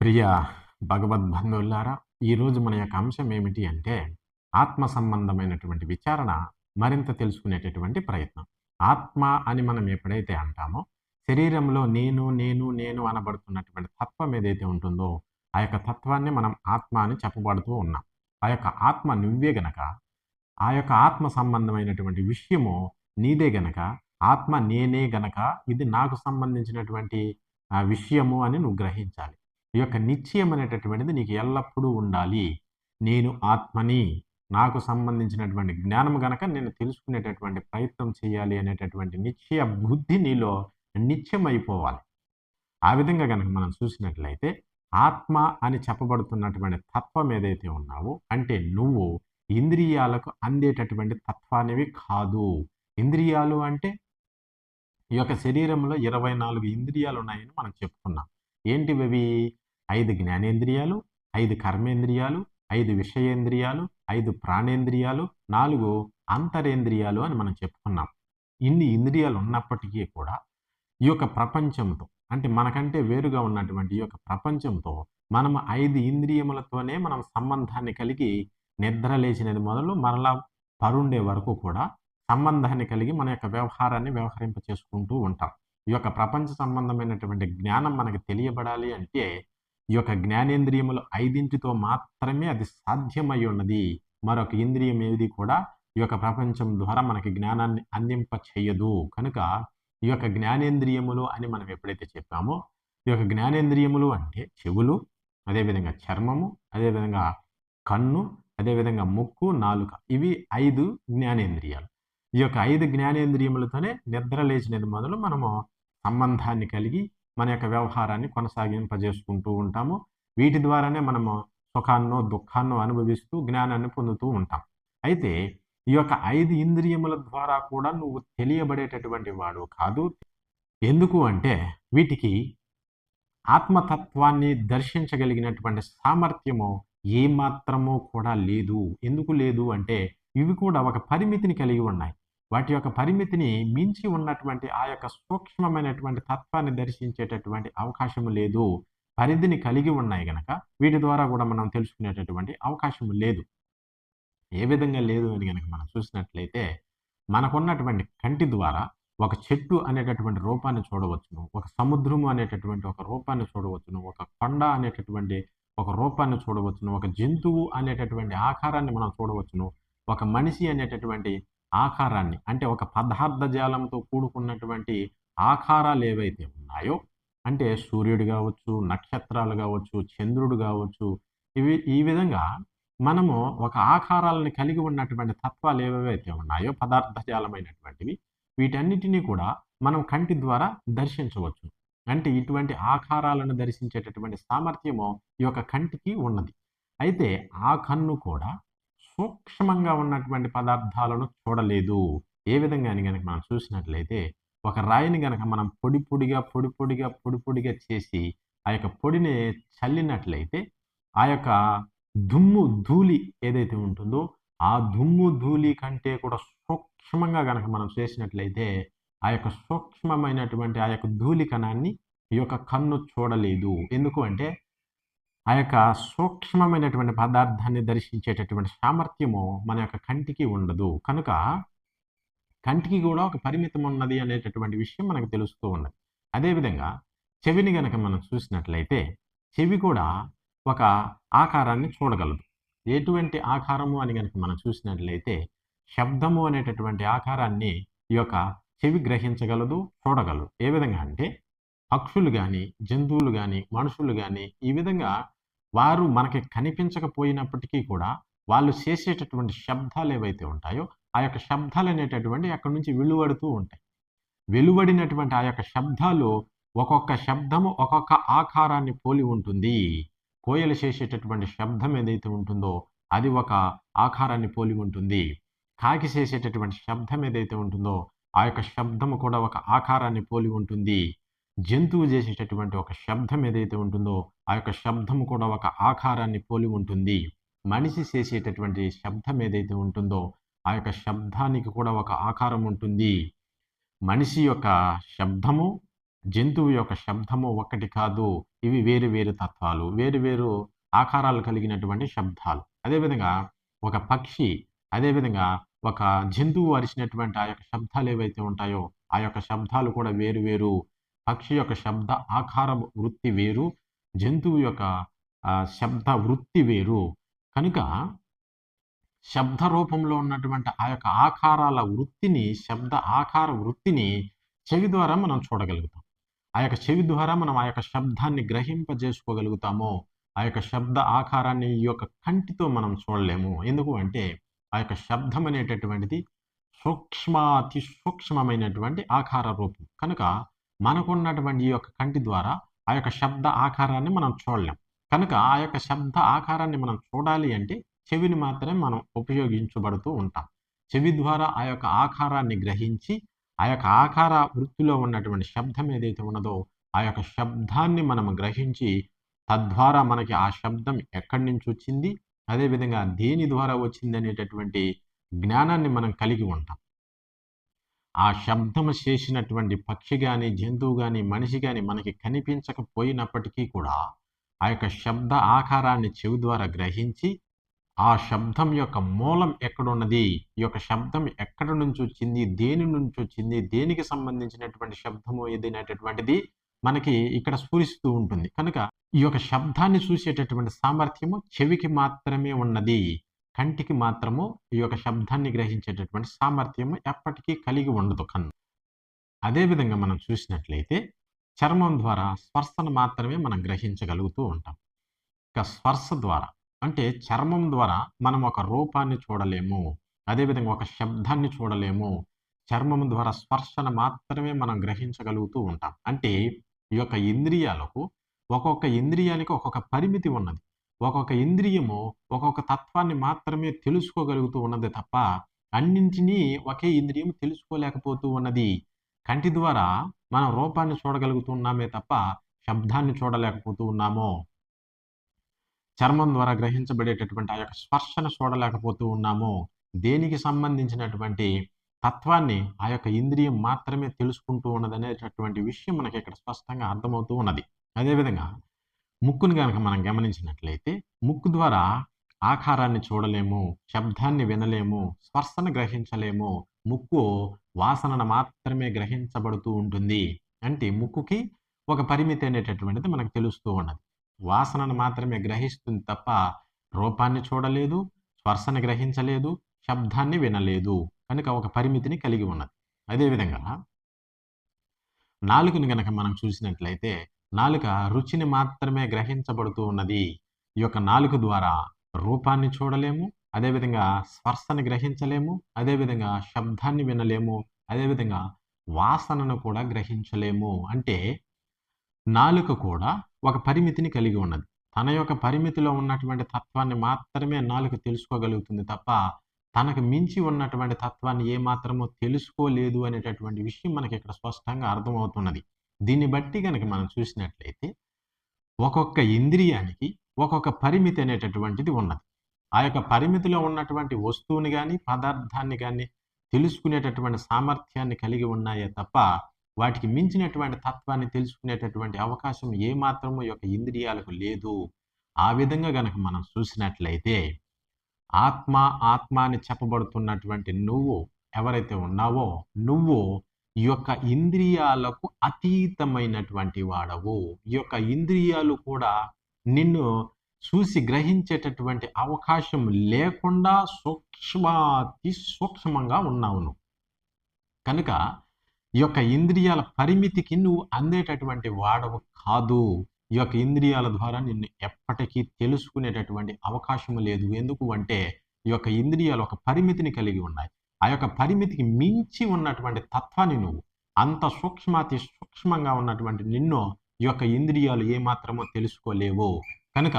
ప్రియ భగవద్బంధువులారా ఈరోజు మన యొక్క అంశం ఏమిటి అంటే ఆత్మ సంబంధమైనటువంటి విచారణ మరింత తెలుసుకునేటటువంటి ప్రయత్నం. ఆత్మ అని మనం ఎప్పుడైతే అంటామో శరీరంలో నేను నేను నేను అనబడుతున్నటువంటి తత్వం ఏదైతే ఉంటుందో ఆ యొక్క తత్వాన్ని మనం ఆత్మ అని చెప్పబడుతూ ఉన్నాం. ఆ యొక్క ఆత్మ నువ్వే గనక ఆ యొక్క ఆత్మ సంబంధమైనటువంటి విషయము నీదే గనక ఆత్మ నేనే గనక ఇది నాకు సంబంధించినటువంటి విషయము అని నువ్వు గ్రహించాలి. ఈ యొక్క నిశ్చయం అనేటటువంటిది నీకు ఎల్లప్పుడూ ఉండాలి. నేను ఆత్మని నాకు సంబంధించినటువంటి జ్ఞానం గనక నేను తెలుసుకునేటటువంటి ప్రయత్నం చేయాలి అనేటటువంటి నిశ్చయ బుద్ధి నీలో నిత్యమైపోవాలి ఆ విధంగా కనుక మనం చూసినట్లయితే ఆత్మ అని చెప్పబడుతున్నటువంటి తత్వం ఏదైతే ఉన్నావో అంటే నువ్వు ఇంద్రియాలకు అందేటటువంటి తత్వానివి కాదు. ఇంద్రియాలు అంటే ఈ యొక్క శరీరంలో ఇరవై నాలుగు ఇంద్రియాలు ఉన్నాయని మనం చెప్పుకున్నాం ఏంటివి ఐదు జ్ఞానేంద్రియాలు ఐదు కర్మేంద్రియాలు ఐదు విషయేంద్రియాలు ఐదు ప్రాణేంద్రియాలు నాలుగు అంతరేంద్రియాలు అని మనం చెప్పుకున్నాం. ఇన్ని ఇంద్రియాలు ఉన్నప్పటికీ కూడా ఈ యొక్క ప్రపంచంతో అంటే మనకంటే వేరుగా ఉన్నటువంటి ఈ యొక్క ప్రపంచంతో మనం ఐదు ఇంద్రియములతోనే మనం సంబంధాన్ని కలిగి నిద్ర లేచినది మొదలు మరలా పరుండే వరకు కూడా సంబంధాన్ని కలిగి మన యొక్క వ్యవహారాన్ని వ్యవహరింప చేసుకుంటూ ఉంటాం. ఈ యొక్క ప్రపంచ సంబంధమైనటువంటి జ్ఞానం మనకి తెలియబడాలి అంటే ఈ యొక్క జ్ఞానేంద్రియములు ఐదింటితో మాత్రమే అది సాధ్యమై ఉన్నది మరొక ఇంద్రియం ఏది కూడా ఈ యొక్క ప్రపంచం ద్వారా మనకి జ్ఞానాన్ని అందింప చేయదు కనుక ఈ యొక్క జ్ఞానేంద్రియములు అని మనం ఎప్పుడైతే చెప్పామో ఈ యొక్క జ్ఞానేంద్రియములు అంటే చెవులు అదేవిధంగా చర్మము అదేవిధంగా కన్ను అదేవిధంగా ముక్కు నాలుక. ఇవి ఐదు జ్ఞానేంద్రియాలు. ఈ యొక్క ఐదు జ్ఞానేంద్రియములతోనే నిద్ర లేచినది మొదలు మనము సంబంధాన్ని కలిగి మన యొక్క వ్యవహారాన్ని కొనసాగింపజేసుకుంటూ ఉంటాము. వీటి ద్వారానే మనము సుఖాన్నో దుఃఖాన్నో అనుభవిస్తూ జ్ఞానాన్ని పొందుతూ ఉంటాం. అయితే ఈ యొక్క ఐదు ఇంద్రియముల ద్వారా కూడా నువ్వు తెలియబడేటటువంటి వాడు కాదు. ఎందుకు అంటే వీటికి ఆత్మతత్వాన్ని దర్శించగలిగినటువంటి సామర్థ్యము ఏమాత్రమో కూడా లేదు. ఎందుకు లేదు అంటే ఇవి కూడా ఒక పరిమితిని కలిగి ఉన్నాయి. వాటి యొక్క పరిమితిని మించి ఉన్నటువంటి ఆ యొక్క సూక్ష్మమైనటువంటి తత్వాన్ని దర్శించేటటువంటి అవకాశము లేదు. పరిధిని కలిగి ఉన్నాయి గనక వీటి ద్వారా కూడా మనం తెలుసుకునేటటువంటి అవకాశము లేదు. ఏ విధంగా లేదు అని కనుక మనం చూసినట్లయితే మనకున్నటువంటి కంటి ద్వారా ఒక చెట్టు అనేటటువంటి రూపాన్ని చూడవచ్చును ఒక సముద్రము అనేటటువంటి ఒక రూపాన్ని చూడవచ్చును ఒక కొండ అనేటటువంటి ఒక రూపాన్ని చూడవచ్చును ఒక జంతువు అనేటటువంటి ఆకారాన్ని మనం చూడవచ్చును ఒక మనిషి అనేటటువంటి ఆకారాన్ని అంటే ఒక పదార్థ జాలంతో కూడుకున్నటువంటి ఆకారాలు ఏవైతే ఉన్నాయో అంటే సూర్యుడు కావచ్చు నక్షత్రాలు కావచ్చు చంద్రుడు కావచ్చు ఇవి ఈ విధంగా మనము ఒక ఆకారాలను కలిగి ఉన్నటువంటి తత్వాలు ఏవైతే ఉన్నాయో పదార్థ జాలమైనటువంటివి వీటన్నిటినీ కూడా మనం కంటి ద్వారా దర్శించవచ్చు. అంటే ఇటువంటి ఆకారాలను దర్శించేటటువంటి సామర్థ్యము ఈ యొక్క కంటికి ఉన్నది. అయితే ఆ కన్ను కూడా సూక్ష్మంగా ఉన్నటువంటి పదార్థాలను చూడలేదు. ఏ విధంగా అని కనుక మనం చూసినట్లయితే ఒక రాయిని కనుక మనం పొడి పొడిగా పొడి పొడిగా పొడి పొడిగా చేసి ఆ యొక్క పొడిని చల్లినట్లయితే ఆ యొక్క దుమ్ము ధూళి ఏదైతే ఉంటుందో ఆ దుమ్ము ధూళి కంటే కూడా సూక్ష్మంగా కనుక మనం చేసినట్లయితే ఆ యొక్క సూక్ష్మమైనటువంటి ఆ యొక్క ధూళి కణాన్ని ఈ యొక్క కన్ను చూడలేదు. ఎందుకు అంటే ఆ యొక్క సూక్ష్మమైనటువంటి పదార్థాన్ని దర్శించేటటువంటి సామర్థ్యము మన యొక్క కంటికి ఉండదు. కనుక కంటికి కూడా ఒక పరిమితం ఉన్నది అనేటటువంటి విషయం మనకు తెలుస్తూ ఉన్నది. అదేవిధంగా చెవిని గనక మనం చూసినట్లయితే చెవి కూడా ఒక ఆకారాన్ని చూడగలదు. ఎటువంటి ఆకారము అని కనుక మనం చూసినట్లయితే శబ్దము అనేటటువంటి ఆకారాన్ని ఈ యొక్క చెవి గ్రహించగలదు చూడగలదు. ఏ విధంగా అంటే పక్షులు కానీ జంతువులు కానీ మనుషులు కానీ ఈ విధంగా వారు మనకి కనిపించకపోయినప్పటికీ కూడా వాళ్ళు చేసేటటువంటి శబ్దాలు ఏవైతే ఉంటాయో ఆ యొక్క శబ్దాలు అనేటటువంటి అక్కడి నుంచి వెలువడుతూ ఉంటాయి. వెలువడినటువంటి ఆ యొక్క శబ్దాలు ఒక్కొక్క శబ్దము ఒక్కొక్క ఆకారాన్ని పోలి ఉంటుంది. కోయలు చేసేటటువంటి శబ్దం ఏదైతే ఉంటుందో అది ఒక ఆకారాన్ని పోలి ఉంటుంది. కాకి చేసేటటువంటి శబ్దం ఏదైతే ఉంటుందో ఆ యొక్క శబ్దము కూడా ఒక ఆకారాన్ని పోలి ఉంటుంది. జంతువు చేసేటటువంటి ఒక శబ్దం ఏదైతే ఉంటుందో ఆ యొక్క శబ్దం కూడా ఒక ఆకారాన్ని పోలి ఉంటుంది. మనిషి చేసేటటువంటి శబ్దం ఏదైతే ఉంటుందో ఆ యొక్క శబ్దానికి కూడా ఒక ఆకారం ఉంటుంది. మనిషి యొక్క శబ్దము జంతువు యొక్క శబ్దము ఒకటి కాదు. ఇవి వేరు వేరు తత్వాలు వేరు వేరు ఆకారాలు కలిగినటువంటి శబ్దాలు. అదేవిధంగా ఒక పక్షి అదేవిధంగా ఒక జంతువు అరిచినటువంటి ఆ యొక్క శబ్దాలు ఏవైతే ఉంటాయో ఆ యొక్క శబ్దాలు కూడా వేరు వేరు పక్షి యొక్క శబ్ద ఆకార వృత్తి వేరు జంతువు యొక్క శబ్ద వృత్తి వేరు. కనుక శబ్ద రూపంలో ఉన్నటువంటి ఆ యొక్క ఆకారాల వృత్తిని శబ్ద ఆకార వృత్తిని చెవి ద్వారా మనం చూడగలుగుతాం. ఆ యొక్క చెవి ద్వారా మనం ఆ యొక్క శబ్దాన్ని గ్రహింపజేసుకోగలుగుతాము ఆ యొక్క శబ్ద ఆకారాన్ని ఈ యొక్క కంటితో మనం చూడలేము. ఎందుకు అంటే ఆ యొక్క శబ్దం అనేటటువంటిది సూక్ష్మాతి సూక్ష్మమైనటువంటి ఆకార రూపం. కనుక మనకున్నటువంటి ఈ యొక్క కంటి ద్వారా ఆ యొక్క శబ్ద ఆకారాన్ని మనం చూడలేం. కనుక ఆ యొక్క శబ్ద ఆకారాన్ని మనం చూడాలి అంటే చెవిని మాత్రమే మనం ఉపయోగించబడుతూ ఉంటాం. చెవి ద్వారా ఆ యొక్క ఆకారాన్ని గ్రహించి ఆ యొక్క ఆకార వృత్తిలో ఉన్నటువంటి శబ్దం ఏదైతే ఉన్నదో ఆ యొక్క శబ్దాన్ని మనం గ్రహించి తద్వారా మనకి ఆ శబ్దం ఎక్కడి నుంచి వచ్చింది? అదేవిధంగా దేని ద్వారా వచ్చింది అనేటటువంటి జ్ఞానాన్ని మనం కలిగి ఉంటాం. ఆ శబ్దము చేసినటువంటి పక్షి కానీ జంతువు కానీ మనిషి కానీ మనకి కనిపించకపోయినప్పటికీ కూడా ఆ యొక్క శబ్ద ఆకారాన్ని చెవి ద్వారా గ్రహించి ఆ శబ్దం యొక్క మూలం ఎక్కడున్నది? ఈ యొక్క శబ్దం ఎక్కడి నుంచి వచ్చింది? దేని నుంచి వచ్చింది? దేనికి సంబంధించినటువంటి శబ్దము ఏదైనటువంటిది మనకి ఇక్కడ స్ఫురిస్తూ ఉంటుంది. కనుక ఈ యొక్క శబ్దాన్ని చూసేటటువంటి సామర్థ్యము చెవికి మాత్రమే ఉన్నది. కంటికి మాత్రము ఈ యొక్క శబ్దాన్ని గ్రహించేటటువంటి సామర్థ్యము ఎప్పటికీ కలిగి ఉండదు కన్ను. అదేవిధంగా మనం చూసినట్లయితే చర్మం ద్వారా స్పర్శను మాత్రమే మనం గ్రహించగలుగుతూ ఉంటాం. ఇక స్పర్శ ద్వారా అంటే చర్మం ద్వారా మనం ఒక రూపాన్ని చూడలేము అదేవిధంగా ఒక శబ్దాన్ని చూడలేము చర్మం ద్వారా స్పర్శను మాత్రమే మనం గ్రహించగలుగుతూ ఉంటాం. అంటే ఈ యొక్క ఇంద్రియాలకు ఒక్కొక్క ఇంద్రియానికి ఒక్కొక్క పరిమితి ఉన్నది. ఒక్కొక్క ఇంద్రియము ఒక్కొక్క తత్వాన్ని మాత్రమే తెలుసుకోగలుగుతూ ఉన్నది తప్ప అన్నింటినీ ఒకే ఇంద్రియం తెలుసుకోలేకపోతూ ఉన్నది. కంటి ద్వారా మనం రూపాన్ని చూడగలుగుతున్నామే తప్ప శబ్దాన్ని చూడలేకపోతూ ఉన్నాము. చర్మం ద్వారా గ్రహించబడేటటువంటి ఆ యొక్క స్పర్శను చూడలేకపోతూ ఉన్నాము. దేనికి సంబంధించినటువంటి తత్వాన్ని ఆ యొక్క ఇంద్రియం మాత్రమే తెలుసుకుంటూ ఉన్నదనేటటువంటి విషయం మనకి ఇక్కడ స్పష్టంగా అర్థమవుతూ ఉన్నది. అదేవిధంగా ముక్కును కనుక మనం గమనించినట్లయితే ముక్కు ద్వారా ఆకారాన్ని చూడలేము శబ్దాన్ని వినలేము స్పర్శను గ్రహించలేము. ముక్కు వాసనను మాత్రమే గ్రహించబడుతూ ఉంటుంది. అంటే ముక్కుకి ఒక పరిమితి అనేటటువంటిది మనకు తెలుస్తూ ఉన్నది. వాసనను మాత్రమే గ్రహిస్తుంది తప్ప రూపాన్ని చూడలేదు స్పర్శను గ్రహించలేదు శబ్దాన్ని వినలేదు. కనుక ఒక పరిమితిని కలిగి ఉన్నది. అదేవిధంగా నాలుగుని గనక మనం చూసినట్లయితే నాలుక రుచిని మాత్రమే గ్రహించబడుతూ ఉన్నది. ఈ యొక్క నాలుక ద్వారా రూపాన్ని చూడలేము అదేవిధంగా స్పర్శని గ్రహించలేము అదేవిధంగా శబ్దాన్ని వినలేము అదేవిధంగా వాసనను కూడా గ్రహించలేము. అంటే నాలుక కూడా ఒక పరిమితిని కలిగి ఉన్నది. తన యొక్క పరిమితిలో ఉన్నటువంటి తత్వాన్ని మాత్రమే నాలుక తెలుసుకోగలుగుతుంది తప్ప తనకు మించి ఉన్నటువంటి తత్వాన్ని ఏమాత్రమో తెలుసుకోలేదు అనేటటువంటి విషయం మనకి ఇక్కడ స్పష్టంగా అర్థమవుతున్నది. దీన్ని బట్టి కనుక మనం చూసినట్లయితే ఒక్కొక్క ఇంద్రియానికి ఒక్కొక్క పరిమితి అనేటటువంటిది ఉన్నది. ఆ యొక్క పరిమితిలో ఉన్నటువంటి వస్తువుని కానీ పదార్థాన్ని కానీ తెలుసుకునేటటువంటి సామర్థ్యాన్ని కలిగి ఉన్నాయే తప్ప వాటికి మించినటువంటి తత్వాన్ని తెలుసుకునేటటువంటి అవకాశం ఏమాత్రము యొక్క ఇంద్రియాలకు లేదు. ఆ విధంగా గనక మనం చూసినట్లయితే ఆత్మ ఆత్మ అని చెప్పబడుతున్నటువంటి నువ్వు ఎవరైతే ఉన్నావో నువ్వు ఈ యొక్క ఇంద్రియాలకు అతీతమైనటువంటి వాడవు. ఈ యొక్క ఇంద్రియాలు కూడా నిన్ను చూసి గ్రహించేటటువంటి అవకాశం లేకుండా సూక్ష్మాతి సూక్ష్మంగా ఉన్నావు నువ్వు. కనుక ఈ యొక్క ఇంద్రియాల పరిమితికి నువ్వు అందేటటువంటి వాడవు కాదు. ఈ యొక్క ఇంద్రియాల ద్వారా నిన్ను ఎప్పటికీ తెలుసుకునేటటువంటి అవకాశం లేదు. ఎందుకు అంటే ఈ యొక్క ఇంద్రియాలు ఒక పరిమితిని కలిగి ఉన్నాయి. ఆ యొక్క పరిమితికి మించి ఉన్నటువంటి తత్వాన్ని నువ్వు అంత సూక్ష్మాతి సూక్ష్మంగా ఉన్నటువంటి నిన్ను ఈ యొక్క ఇంద్రియాలు ఏమాత్రమో తెలుసుకోలేవు. కనుక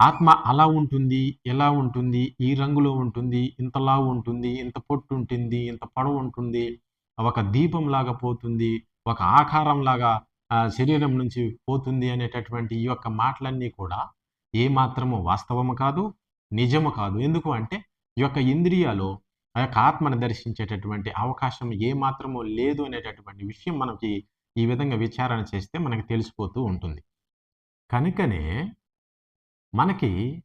ఆత్మ అలా ఉంటుంది ఎలా ఉంటుంది ఈ రంగులో ఉంటుంది ఇంతలా ఉంటుంది ఇంత పొట్టు ఉంటుంది ఇంత పొడవు ఉంటుంది ఒక దీపం లాగా పోతుంది ఒక ఆకారం లాగా శరీరం నుంచి పోతుంది అనేటటువంటి ఈ యొక్క మాటలన్నీ కూడా ఏ మాత్రము వాస్తవము కాదు నిజము కాదు. ఎందుకు అంటే ఈ యొక్క ఇంద్రియాలు ఆ యొక్క ఆత్మను దర్శించేటటువంటి అవకాశం ఏ లేదు అనేటటువంటి విషయం మనకి ఈ విధంగా విచారణ చేస్తే మనకి తెలిసిపోతూ ఉంటుంది. కనుకనే మనకి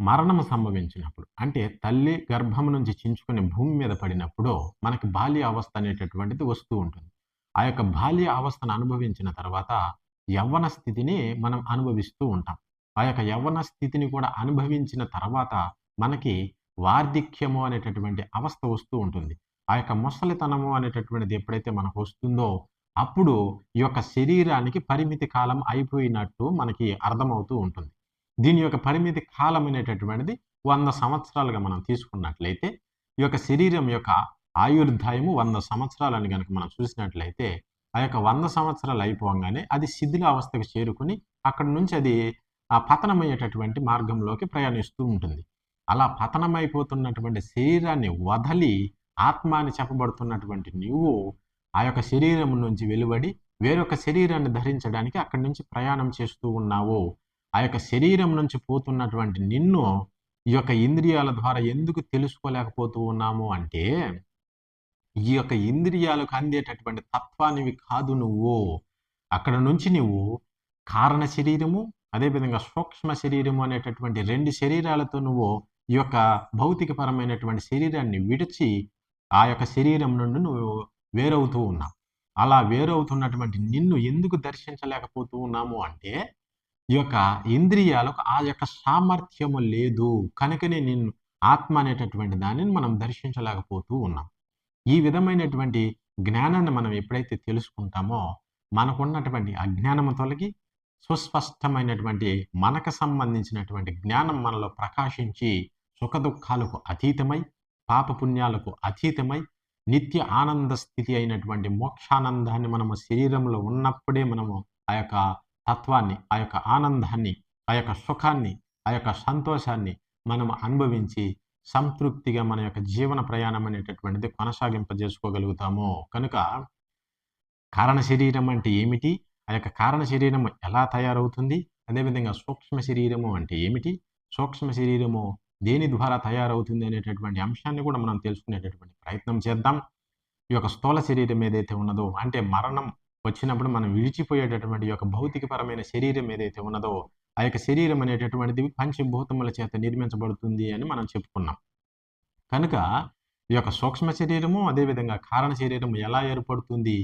మరణం సంభవించినప్పుడు అంటే తల్లి గర్భం నుంచి చించుకుని భూమి మీద పడినప్పుడు మనకి బాల్య అవస్థ అనేటటువంటిది వస్తూ ఉంటుంది. ఆ యొక్క బాల్య అవస్థను అనుభవించిన తర్వాత యవ్వన స్థితిని మనం అనుభవిస్తూ ఉంటాం. ఆ యొక్క యవ్వన స్థితిని కూడా అనుభవించిన తర్వాత మనకి వార్ధిక్యము అనేటటువంటి అవస్థ వస్తూ ఉంటుంది. ఆ యొక్క ముసలితనము అనేటటువంటిది ఎప్పుడైతే మనకు వస్తుందో అప్పుడు ఈ యొక్క శరీరానికి పరిమితి కాలం అయిపోయినట్టు మనకి అర్థమవుతూ ఉంటుంది. దీని యొక్క పరిమితి కాలం అనేటటువంటిది వంద సంవత్సరాలుగా మనం తీసుకున్నట్లయితే ఈ యొక్క శరీరం యొక్క ఆయుర్దాయము వంద సంవత్సరాలని కనుక మనం చూసినట్లయితే ఆ యొక్క వంద సంవత్సరాలు అయిపోగానే అది శిథిల అవస్థకు చేరుకుని అక్కడి నుంచి అది ఆ పతనమయ్యేటటువంటి మార్గంలోకి ప్రయాణిస్తూ ఉంటుంది. అలా పతనమైపోతున్నటువంటి శరీరాన్ని వదలి ఆత్మ అని చెప్పబడుతున్నటువంటి నువ్వు ఆ యొక్క శరీరం నుంచి వెలువడి వేరొక శరీరాన్ని ధరించడానికి అక్కడి నుంచి ప్రయాణం చేస్తూ ఉన్నావు. ఆ యొక్క శరీరం నుంచి పోతున్నటువంటి నిన్ను ఈ యొక్క ఇంద్రియాల ద్వారా ఎందుకు తెలుసుకోలేకపోతూ ఉన్నాము అంటే ఈ యొక్క ఇంద్రియాలకు అందేటటువంటి తత్వానివి కాదు నువ్వు. అక్కడ నుంచి నువ్వు కారణ శరీరము అదేవిధంగా సూక్ష్మ శరీరము అనేటటువంటి రెండు శరీరాలతో నువ్వు ఈ యొక్క భౌతికపరమైనటువంటి శరీరాన్ని విడిచి ఆ యొక్క శరీరం నుండి నువ్వు వేరవుతూ ఉన్నావు. అలా వేరవుతున్నటువంటి నిన్ను ఎందుకు దర్శించలేకపోతూ ఉన్నాము అంటే ఈ యొక్క ఇంద్రియాలకు ఆ యొక్క సామర్థ్యము లేదు. కనుకనే నిన్ను ఆత్మ అనేటటువంటి దానిని మనం దర్శించలేకపోతూ ఉన్నాం. ఈ విధమైనటువంటి జ్ఞానాన్ని మనం ఎప్పుడైతే తెలుసుకుంటామో మనకున్నటువంటి అజ్ఞానము తొలగి సుస్పష్టమైనటువంటి మనకు సంబంధించినటువంటి జ్ఞానం మనలో ప్రకాశించి సుఖదుఖాలకు అతీతమై పాపపుణ్యాలకు అతీతమై నిత్య ఆనంద స్థితి అయినటువంటి మోక్షానందాన్ని మనము శరీరంలో ఉన్నప్పుడే మనము ఆ యొక్క తత్వాన్ని ఆ యొక్క ఆనందాన్ని ఆ యొక్క సుఖాన్ని ఆ యొక్క సంతోషాన్ని మనం అనుభవించి సంతృప్తిగా మన యొక్క జీవన ప్రయాణం అనేటటువంటిది కొనసాగింపజేసుకోగలుగుతాము. కనుక కారణ శరీరం అంటే ఏమిటి? ఆ యొక్క కారణ శరీరము ఎలా తయారవుతుంది? అదేవిధంగా సూక్ష్మ శరీరము అంటే ఏమిటి? సూక్ష్మ శరీరము దేని ద్వారా తయారవుతుంది అనేటటువంటి అంశాన్ని కూడా మనం తెలుసుకునేటటువంటి ప్రయత్నం చేద్దాం. ఈ యొక్క స్థూల శరీరం ఏదైతే ఉన్నదో అంటే మరణం వచ్చినప్పుడు మనం విడిచిపోయేటటువంటి యొక్క భౌతికపరమైన శరీరం ఏదైతే ఉన్నదో ఆ యొక్క శరీరం అనేటటువంటిది పంచభూతముల చేత నిర్మించబడుతుంది అని మనం చెప్పుకున్నాం. కనుక ఈ యొక్క సూక్ష్మ శరీరము అదేవిధంగా కారణ శరీరం ఎలా ఏర్పడుతుంది?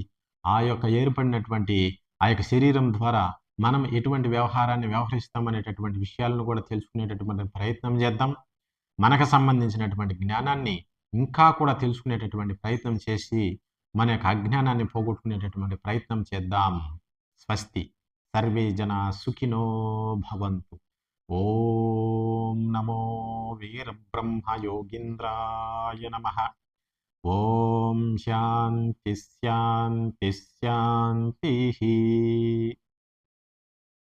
ఆ యొక్క ఏర్పడినటువంటి ఆ యొక్క శరీరం ద్వారా మనం ఎటువంటి వ్యవహారాన్ని వ్యవహరిస్తాం అనేటటువంటి విషయాలను కూడా తెలుసుకునేటటువంటి ప్రయత్నం చేద్దాం. మనకు సంబంధించినటువంటి జ్ఞానాన్ని ఇంకా కూడా తెలుసుకునేటటువంటి ప్రయత్నం చేసి మన యొక్క అజ్ఞానాన్ని పోగొట్టుకునేటటువంటి ప్రయత్నం చేద్దాం. స్వస్తి. సర్వే జన సుఖినో భవంతు. ఓం నమో వీరబ్రహ్మ యోగీంద్రాయ నమ. ఓం శాంతి శాంతి శాంతి.